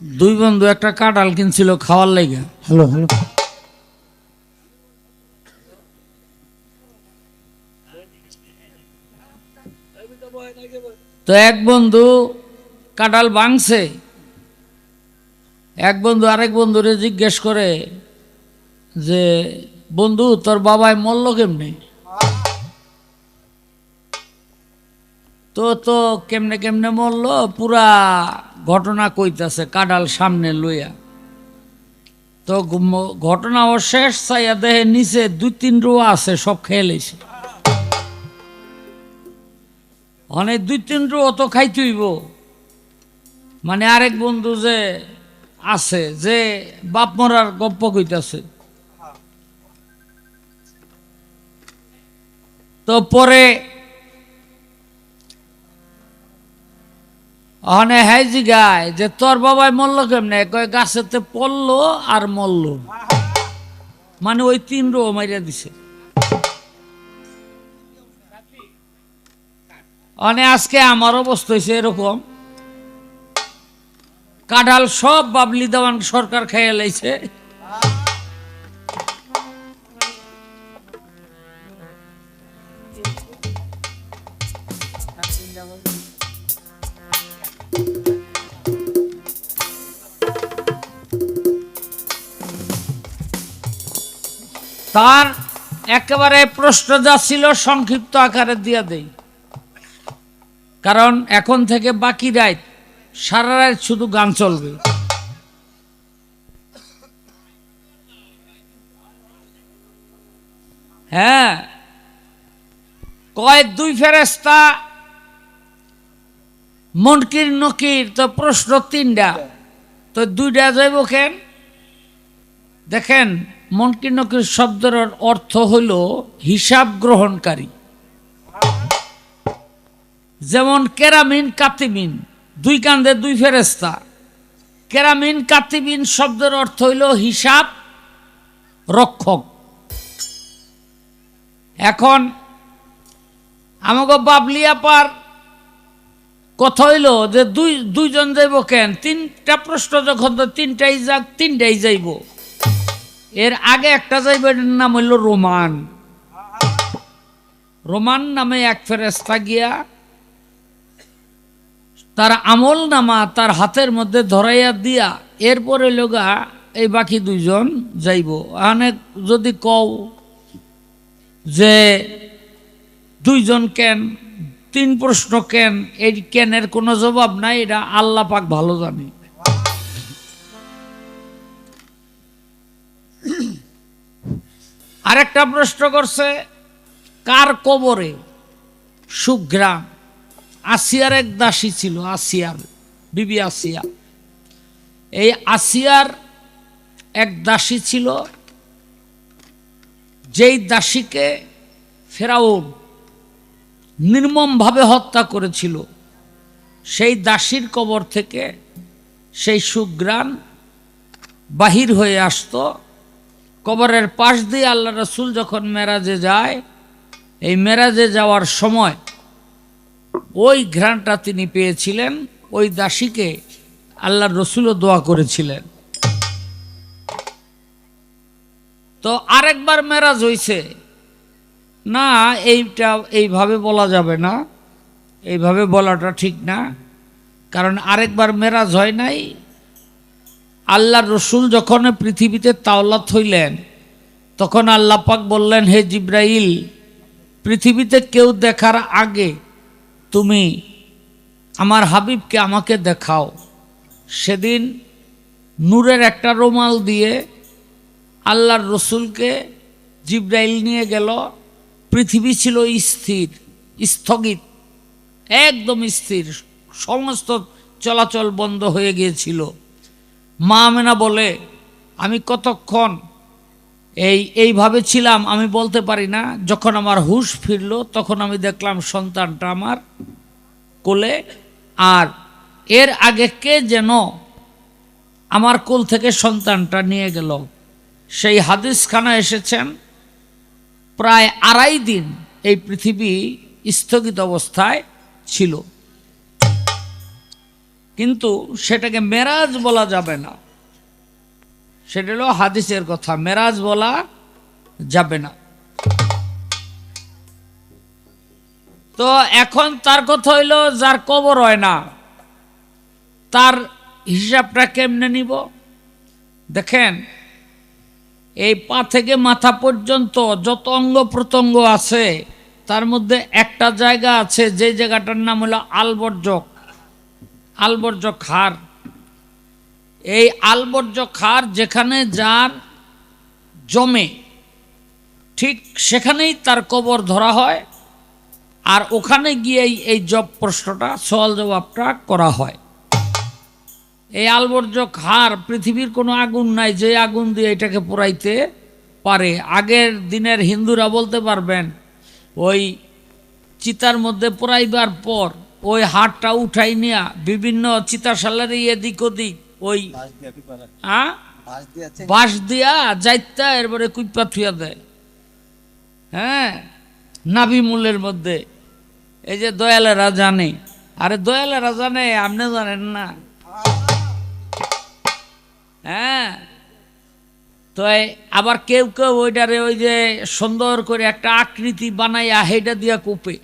দুই বন্ধু একটা কাঁঠাল কিনছিল খাওয়ার লেগে। Hello hello. তো এক বন্ধু কাঁঠাল ভাঙছে। এক বন্ধু আরেক বন্ধুরে জিজ্ঞেস করে যে বন্ধু তোর বাবায় মরল কেমনে? তো তো কেমনে কেমনে মরল? পুরা ঘটনা কইতাছে কাডাল সামনে লইয়া। তো ঘটনা ও শেষ চাইয়া দেহে নিচে দুই তিন রোয়া আছে, সব খেয়ে লেছে অনেক দুই তিন রো অত খাইতেইব মানে আরেক বন্ধু যে আছে, যে বাপ মরার গপ্প কইতাছে। তো পরে অনে হ্যাঁ জিগায় যে তোর বাবাই মরল কেমনে? কয়, গাছেতে পড়ল আর মরল। মানে ওই তিন রো মাইরা দিছে। অনে আজকে আমার অবস্থা হয়েছে এরকম। কাঁঠাল সব বাবলি দেওয়ান সরকার খেয়ে লাইছে। তার একেবারে প্রশ্ন যা ছিল সংক্ষিপ্ত আকারে দিয়ে দেই। কারণ এখন থেকে বাকি রাত, সারা রাত শুধু গান চলবে। হ্যাঁ কয় দুই ফেরেস্তা মনকির নকির, তো প্রশ্ন তিনটা। তো দুইটা যাইব কেন? দেখেন মনকির নকির শব্দের অর্থ হইল হিসাব গ্রহণকারী। যেমন কেরামিন, কাতিমিন, দুই কান্দে দুই ফেরেস্তা কেরামিন, কাতিমিন শব্দের অর্থ হইল হিসাব রক্ষক। এখন আমাকে বাবলিয়াপার কথা হইল যে দুই দুইজন যাইব কেন? তিনটা প্রশ্ন যখন তো তিনটাই যাক, তিনটাই যাইব। এর আগে একটা যাইব, এটার নাম হইল রোমান। রোমান নামে এক ফেরেস্তা গিয়া তার আমল নামা তার হাতের মধ্যে ধরাইয়া দিয়া এরপরে লোগা এই বাকি দুইজন যাইব। অনেক যদি কও যে দুইজন কেন, তিন প্রশ্ন কেন, এই কেনের কোনো জবাব নাই, এটা আল্লাহ পাক ভালো জানে। আরেকটা প্রশ্ন করছে, কার কবরে সুগ্রাম আসিয়ার এক দাসী ছিল, আসিয়ার, বিবি আসিয়া। এই আসিয়ার এক দাসী ছিল, যেই দাসীকে ফেরাউন নির্মমভাবে হত্যা করেছিল, সেই দাসীর কবর থেকে সেই সুগ্রাণ বাহির হয়ে আসতো কবরের পাশ দিয়ে আল্লাহ রসুল যখন মেরাজে যায়, এই মেরাজে যাওয়ার সময় ওই ঘ্রাণটা তিনি পেয়েছিলেন, ওই দাসীকে আল্লাহ রসুলও দোয়া করেছিলেন। তো আরেকবার মেরাজ হইছে। না, এইটা এইভাবে বলা যাবে না। এইভাবে বলাটা ঠিক না। কারণ আরেকবার মেরাজ হয় নাই আল্লাহ রসুল যখন পৃথিবীতে তাওলাত হইলেন, তখন আল্লাহ পাক বললেন, হে জিব্রাইল, পৃথিবীতে কেউ দেখার আগে তুমি আমার হাবিবকে আমাকে দেখাও। সেদিন নূরের একটা রুমাল দিয়ে আল্লাহর রসুলকে জিব্রাইল নিয়ে গেল। পৃথিবী ছিল স্থির, স্থগিত, একদম স্থির, সমস্ত চলাচল বন্ধ হয়ে গিয়েছিল। মা আমেনা বলে, আমি কতক্ষণ এই, এইভাবে ছিলাম আমি বলতে পারি না। যখন আমার হুশ ফিরল, তখন আমি দেখলাম সন্তানটা আমার কোলে। আর এর আগে কে যেন আমার কোল থেকে সন্তানটা নিয়ে গেল। সেই হাদিসখানা এসেছেন, প্রায় আড়াই দিন এই পৃথিবী স্থগিত অবস্থায় ছিল। কিন্তু সেটাকে মেরাজ বলা যাবে না। সেটা হলো হাদিসের কথা, মেরাজ বলা যাবে না। তো এখন তার কথা হইল, যার কবর হয় না, তার হিসাবটা কেমনে নিব? দেখেন, এই পা থেকে মাথা পর্যন্ত যত অঙ্গ প্রত্যঙ্গ আছে, তার মধ্যে একটা জায়গা আছে, যে জায়গাটার নাম হলো আলবর্জক। আলবর্জ খার। এই আলবর্জ খার যেখানে যার জমে, ঠিক সেখানেই তার কবর ধরা হয় আর ওখানে গিয়েই এই জব প্রশ্নটা, সওয়াল জবাবটা করা হয়। এই আলবর্জ খার পৃথিবীর কোনো আগুন নাই, যে আগুন দিয়ে এটাকে পোড়াইতে পারে। আগের দিনের হিন্দুরা বলতে পারবেন, ওই চিতার মধ্যে পোড়াইবার পর ওই হাড়টা উঠাই নেয়া বিভিন্ন চিতাশালের এদিক ওদিক ওই আ? বাঁশ দিয়া যাইতা এরপরে কুইপা থুয়া দেয়। হ্যাঁ? নাভি মূলের মধ্যে। এই যে দয়ালেরা জানে। আরে দয়ালেরা জানে আপনি জানেন না। হ্যাঁ? তো আবার কেউ কেউ ওইটারে ওই যে সুন্দর করে একটা আকৃতি বানাইয়া হেটা দিয়া কোপে।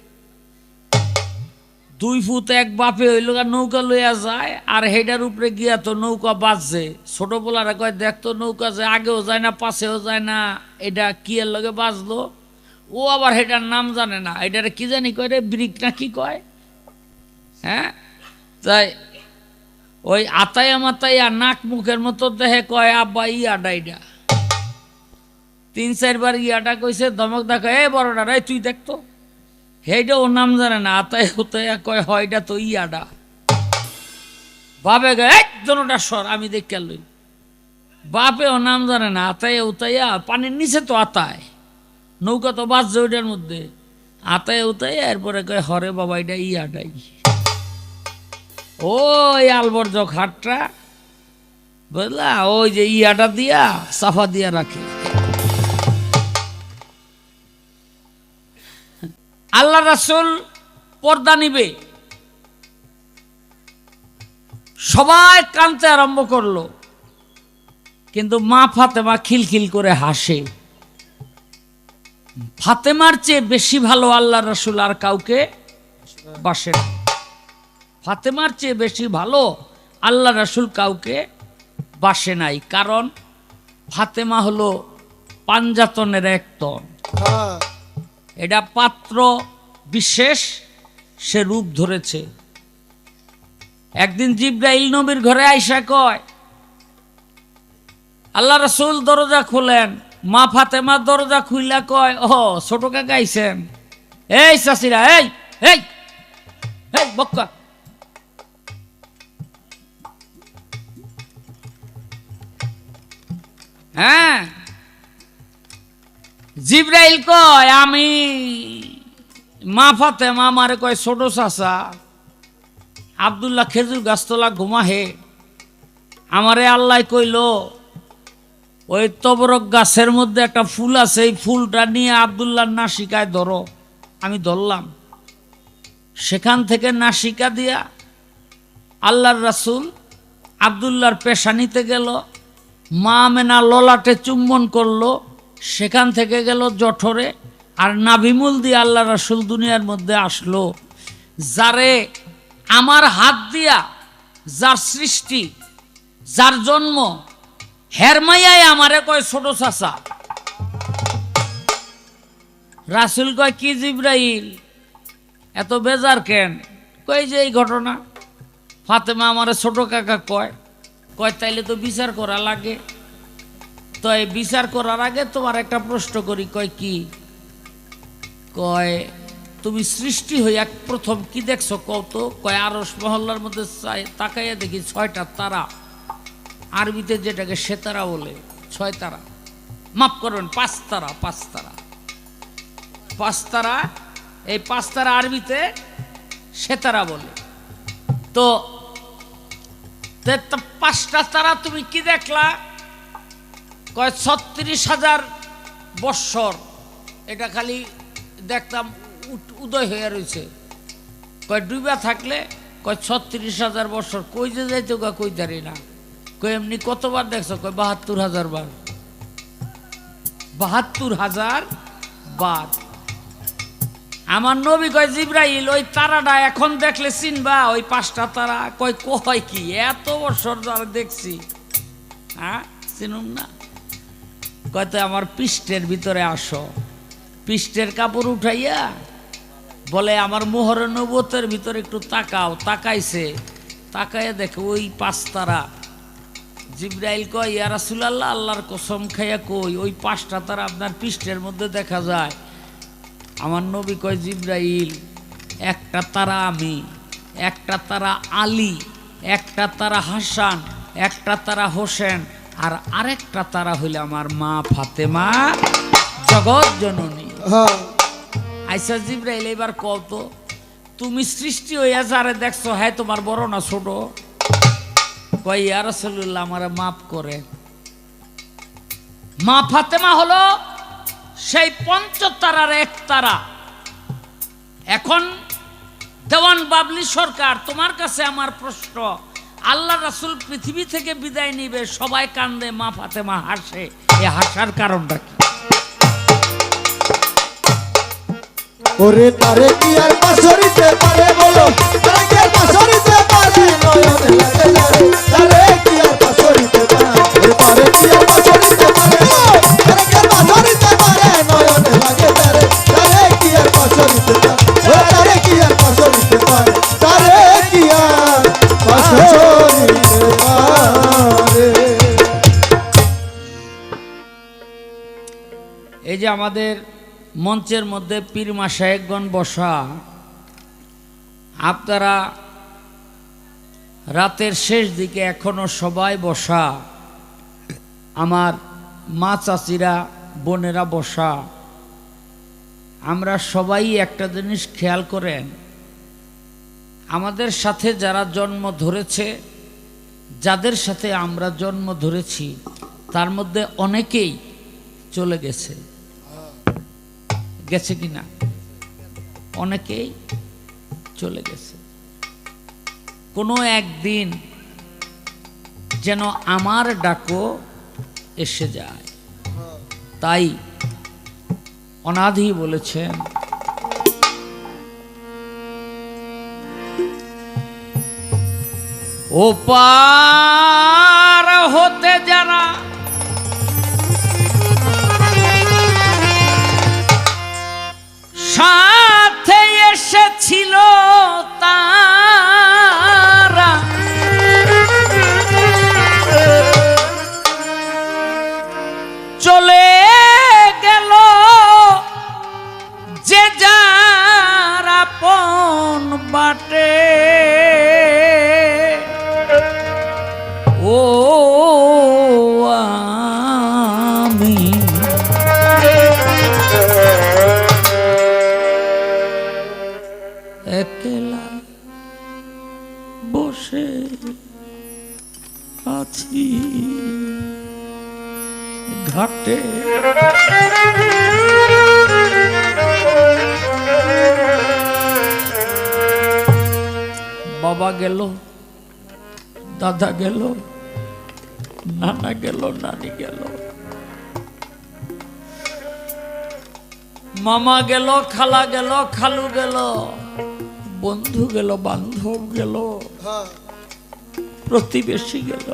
দুই ফুট এক বাপে হইল গা নৌকা লইয়া যায়, আর হেডার উপরে গিয়া তো নৌকা বাজছে। ছোট পোলারা কয় দেখতো নৌকা যে আগেও যায় না, পাশেও যায় না, এটা কি এর লগে বাজলো? ও আবার হেটার নাম জানে না এটারে কি জানি কয় রে, ব্রিক না কি কয়? হ্যাঁ? তাই ওই আতাইয়া মাতাইয়া নাক মুখের মতো দেহে কয়, আব্বা ইয়া ডাইডা তিন চারবার ইয়াটা কইছে, ধমক দেখা এ বড়টা রে, তুই দেখতো হেইটা ওর নাম জানে না, আতায় হতাইয়া কয় হয়টা তো ইয়াডা। বাপে গে একজনটা সর, আমি দেখে লই। বাপে ও নাম জানে না, আতায় উতাইয়া, পানির নিচে তো আতায়। নৌকা তো বাজছে ওইটার মধ্যে। আতায় উতাইয়া এরপরে কয়, হরে বাবা, এটা ইয়াডাই। ওই আলবর্জ খাটটা বুঝলা, ওই যে ইয়াটা দিয়া, সাফা দিয়া রাখে। আল্লাহ রাসুল পর্দা নিবে। সবাই কানতে আরম্ভ করল। কিন্তু মা ফাতেমা খিলখিল করে হাসে। ফাতেমার চেয়ে বেশি ভালো আল্লাহ রসুল আর কাউকে বাসে ফাতেমার চেয়ে বেশি ভালো আল্লাহ রসুল কাউকে বাসে নাই। কারণ ফাতেমা হলো পাঞ্জাতনের এক তন। এটা পাত্র বিশেষ সে রূপ ধরেছে। একদিন জিব্রাইল নবীর ঘরে আইসা কয়, আল্লাহ রসুল দরজা খুলেন। মা ফাতেমা দরজা খুইলা কয় ও ছোট কাকা আইছেন। এই চাষিরা এই এই, বক্কা। হ্যাঁ জিব্রাইল কয়, আমি মা ফাতেমা আমারে কয়, ছোট চাচা, আবদুল্লাহ খেজুর গাছতলা ঘুমাহে। আমারে আল্লাহ কইল, ওই তবরক গাছের মধ্যে একটা ফুল আছে, এই ফুলটা নিয়ে আবদুল্লাহ নাসিকায় ধরো। আমি ধরলাম। সেখান থেকে নাসিকা দিয়া আল্লাহর রাসুল আবদুল্লাহর পেশা নিতে গেল। মা মেনা ললাটে চুম্বন করল। সেখান থেকে গেল জঠরে। আর নাভিমুল দিয়ে আল্লাহ রাসুল দুনিয়ার মধ্যে আসলো, যারে আমার হাত দিয়া যার সৃষ্টি, যার জন্ম হেরমাইয়াই আমারে কয় ছোট চাচা। রাসুল কয়, কি জিব্রাইল, এত বেজার কেন? কয় যে এই ঘটনা। ফাতেমা আমারে ছোট কাকা কয় কয়, তাইলে তো বিচার করা লাগে। তো এই বিচার করার আগে তোমার একটা প্রশ্ন করি, কয় কি? কয়, তুমি সৃষ্টি হইয়া প্রথম কি দেখছ? কত কয় আরস মহল্লার মধ্যে তাকাইয়া দেখি ছয়টা তারা। আরবিতে যেটাকে সেতারা বলে, ছয় তারা। মাফ করবেন, পাঁচ তারা পাঁচ তারা। পাঁচ তারা, এই পাঁচ তারা আরবিতে সেতারা বলে। তো পাঁচটা তারা তুমি কি দেখলা? কয়, ছত্রিশ হাজার বৎসর। এটা খালি দেখতাম উদয় হয়ে রয়েছে কয় ডুবা থাকলে কয়, ছত্রিশ হাজার বছর কই যে যাইতো গা, কই দাঁড়ি না। কই এমনি কতবার দেখছ? কয়, বাহাত্তর হাজার বার। বাহাত্তর হাজার বার। আমার নবী কয়, জিব্রাইল, ওই তারাটা এখন দেখলে চিনবা, ওই পাঁচটা তারা কয় কয় কি? এত বছর ধরে দেখছি। হ্যাঁ চিনুন না? কয়তো আমার পৃষ্ঠের ভিতরে আসো। পৃষ্ঠের কাপড় উঠাইয়া বলে, আমার মোহরের নবতের ভিতরে একটু তাকাও। তাকাইছে, তাকাইয়া দেখে ওই পাঁচতারা। জিব্রাইল কয়, ইয়া রাসূলুল্লাহ, আল্লাহর কসম খাইয়া কই, ওই পাঁচটা তারা আপনার পৃষ্ঠের মধ্যে দেখা যায়। আমার নবী কয়, জিব্রাইল, একটা তারা আমি, একটা তারা আলী, একটা তারা হাসান, একটা তারা হোসেন আর আরেকটা তারা হইলে আমার মা ফাতেমা জগৎ জননী। হ্যাঁ। আইসা জিব্রাইল এবার কত তুমি সৃষ্টি হইয়া যারে দেখছ হ্যাঁ তোমার বড় না ছোট? কই আমারে মাফ করে। মা ফাতেমা হলো সেই পঞ্চতারার এক তারা। এখন দেওয়ান বাবলি সরকার তোমার কাছে আমার প্রশ্ন আল্লাহ রাসুল পৃথিবী থেকে বিদায় নিবে, সবাই কান্দে, মা ফাতেমা হাসে। এ হাসার কারণটা কি? ওরে তারে কি আর পাশরিতে পারে বলো? তাকে পাশরিতে পারে নয়ন লাগে তারে কি আর পাশরিতে পারে? তারে কি আর পাশরিতে পারে? আমাদের মঞ্চের মধ্যে পীর মাসায়েকগণ বসা। আপনারা রাতের শেষ দিকে এখনও সবাই বসা। আমার মা চাচিরা, বোনেরা বসা। আমরা সবাই একটা জিনিস খেয়াল করেন। আমাদের সাথে যারা জন্ম ধরেছে, যাদের সাথে আমরা জন্ম ধরেছি, তার মধ্যে অনেকেই চলে গেছে। গেছে কি না? অনেকেই চলে গেছে। কোনো একদিন যেন আমার ডাকো এসে যায়। তাই অনাধি বলেছেন ও পার হতে যারা ঘাটে বাবা গেল দাদা গেল নানা গেল নানি গেল। মামা গেল খালা গেল খালু গেল বন্ধু গেল বান্ধব গেল হ্যাঁ। প্রতিবেশী গেল।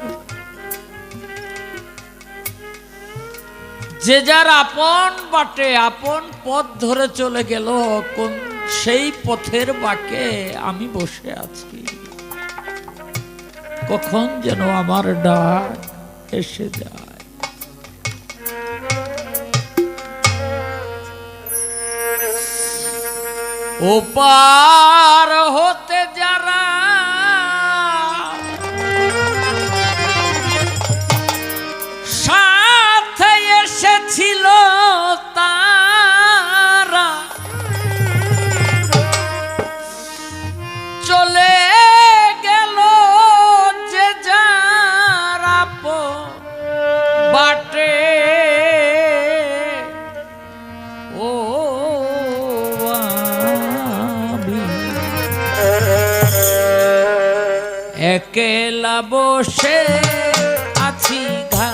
যে যার আপন বাটে, আপন পথ ধরে চলে গেল, কোন সেই পথের বাকে আমি বসে আছি। কখন যেন আমার ডাক এসে যায়। ওপার হতে যারা ছিল তারা। চলে গেল যে যারা বাটে। ও একেলা বসে আছি ঘা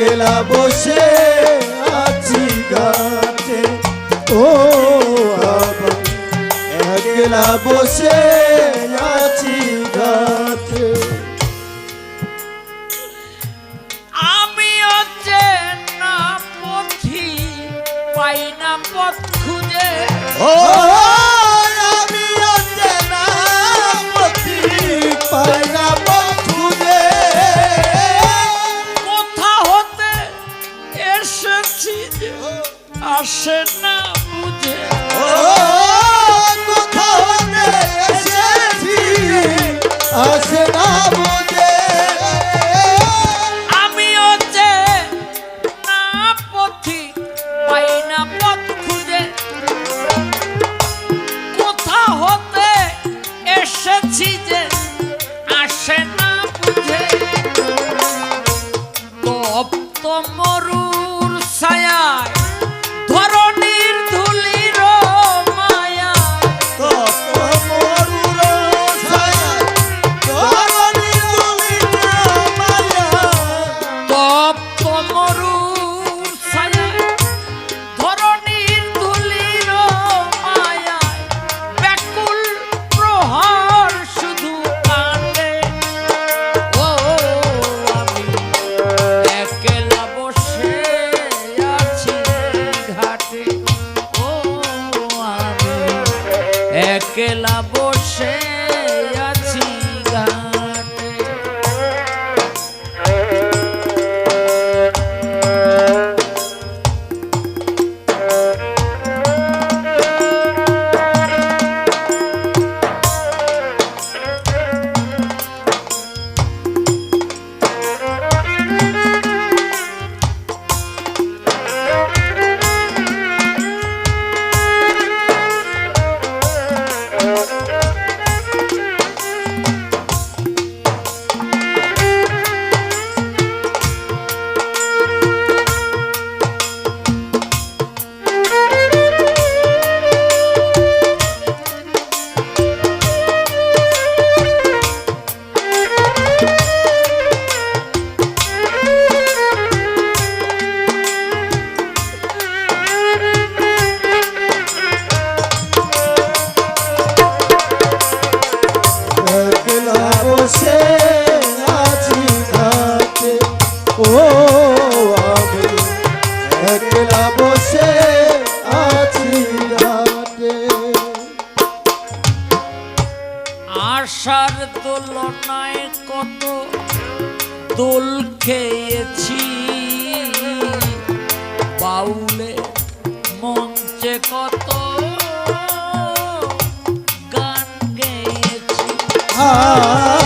একলা বসে আছি গাছে। ও একলা বসে আছি গাছে। আমি হচ্ছে না পথি পাই না পথ দোল খেয়েছি। বাউলে মঞ্চে কত গান গেয়েছি। হ্যাঁ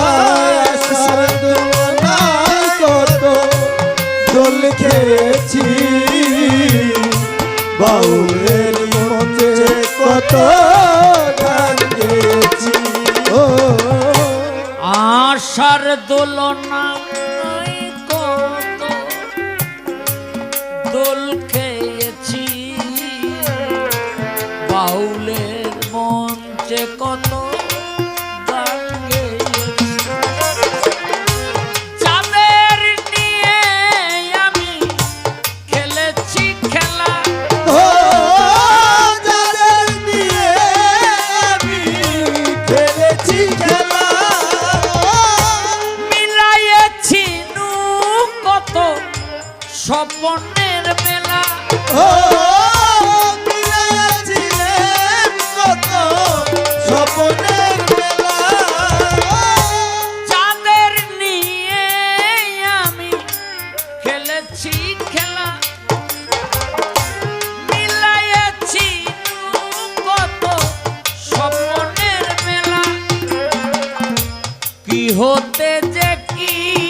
की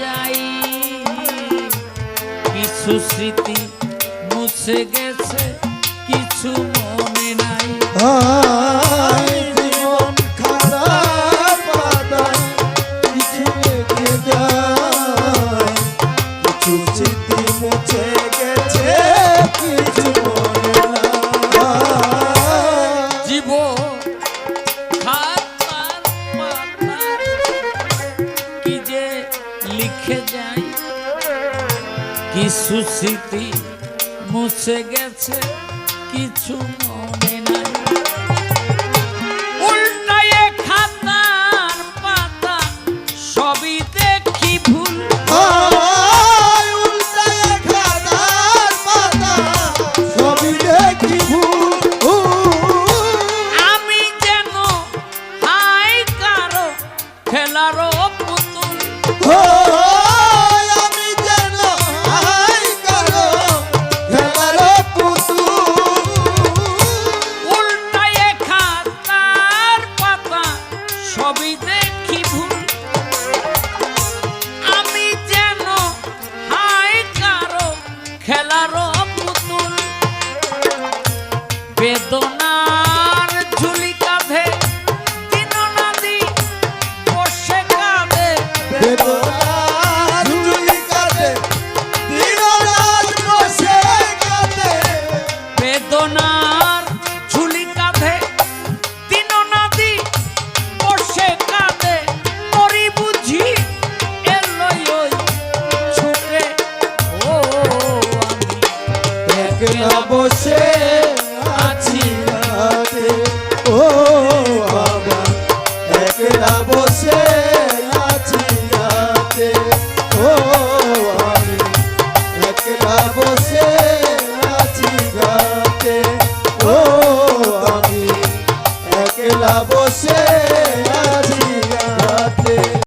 যাই। কিছু স্মৃতি মুছে গেছে কিছু মনে নাই। to get to